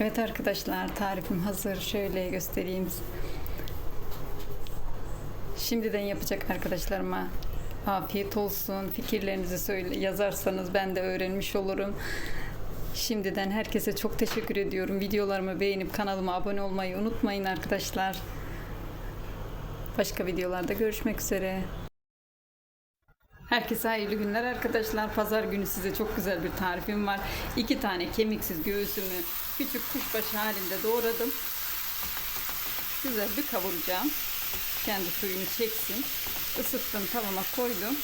Evet arkadaşlar tarifim hazır. Şöyle göstereyim. Şimdiden yapacak arkadaşlarıma afiyet olsun. Fikirlerinizi söyle yazarsanız ben de öğrenmiş olurum. Şimdiden herkese çok teşekkür ediyorum. Videolarımı beğenip kanalıma abone olmayı unutmayın arkadaşlar. Başka videolarda görüşmek üzere. Herkese hayırlı günler arkadaşlar. Pazar günü size çok güzel bir tarifim var. İki tane kemiksiz göğsümü küçük kuşbaşı halinde doğradım. Güzel bir kavuracağım. Kendi suyunu çeksin. Isıttım tavama koydum.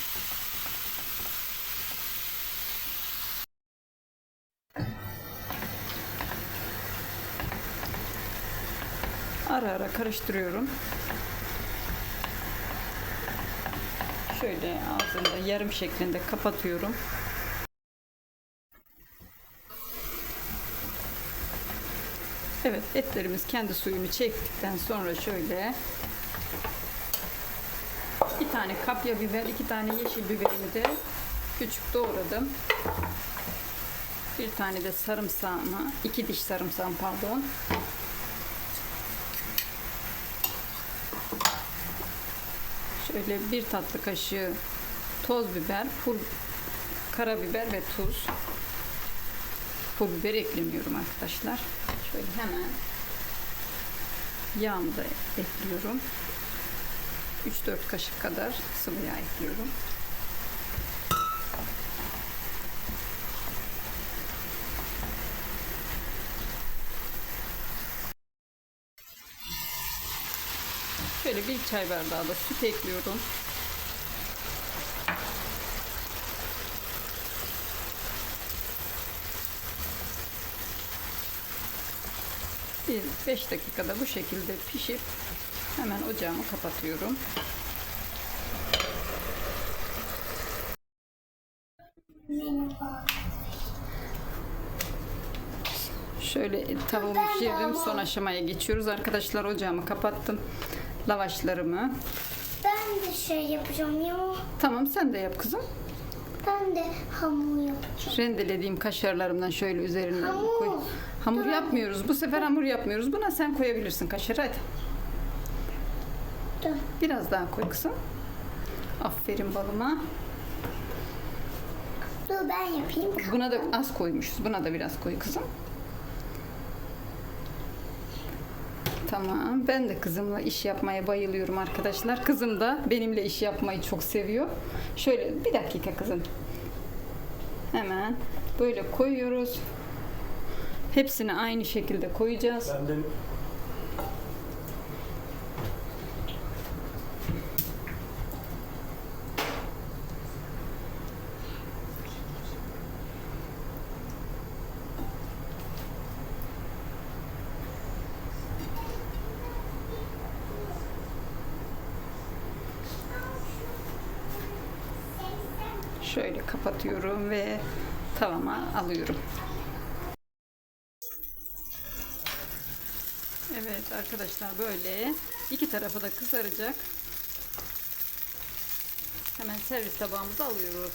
Ara ara karıştırıyorum. Şöyle ağzını yarım şeklinde kapatıyorum. Evet etlerimiz kendi suyunu çektikten sonra şöyle bir tane kapya biber, iki tane yeşil biberimi de küçük doğradım. Bir tane de sarımsağımı, iki diş sarımsağım pardon. Şöyle bir tatlı kaşığı toz biber, pul karabiber ve tuz. Pul biber eklemiyorum arkadaşlar. Şöyle hemen yağımı da ekliyorum. 3-4 kaşık kadar sıvı yağ ekliyorum. Şöyle bir çay bardağı da süt ekliyorum. Bir 5 dakikada bu şekilde pişip hemen ocağımı kapatıyorum. Şöyle tavuğumu pişirdim. Son aşamaya geçiyoruz. Arkadaşlar ocağımı kapattım. Lavaşlarımı. Ben de şey yapacağım ya. Tamam sen de yap kızım. Ben de hamur yapacağım. Rendelediğim kaşarlarımdan şöyle üzerine Hamur. koy. Hamur yapmıyoruz. Bu sefer hamur yapmıyoruz. Buna sen koyabilirsin kaşarı hadi. Dur. Biraz daha koy kızım. Aferin balıma. Dur ben yapayım. Buna da az koymuşuz. Buna da biraz koy kızım. Tamam. Ben de kızımla iş yapmaya bayılıyorum arkadaşlar. Kızım da benimle iş yapmayı çok seviyor. Şöyle bir dakika kızım. Hemen böyle koyuyoruz. Hepsini aynı şekilde koyacağız. Ben Şöyle kapatıyorum ve tavama alıyorum. Evet arkadaşlar böyle iki tarafı da kızaracak. Hemen servis tabağımıza alıyoruz.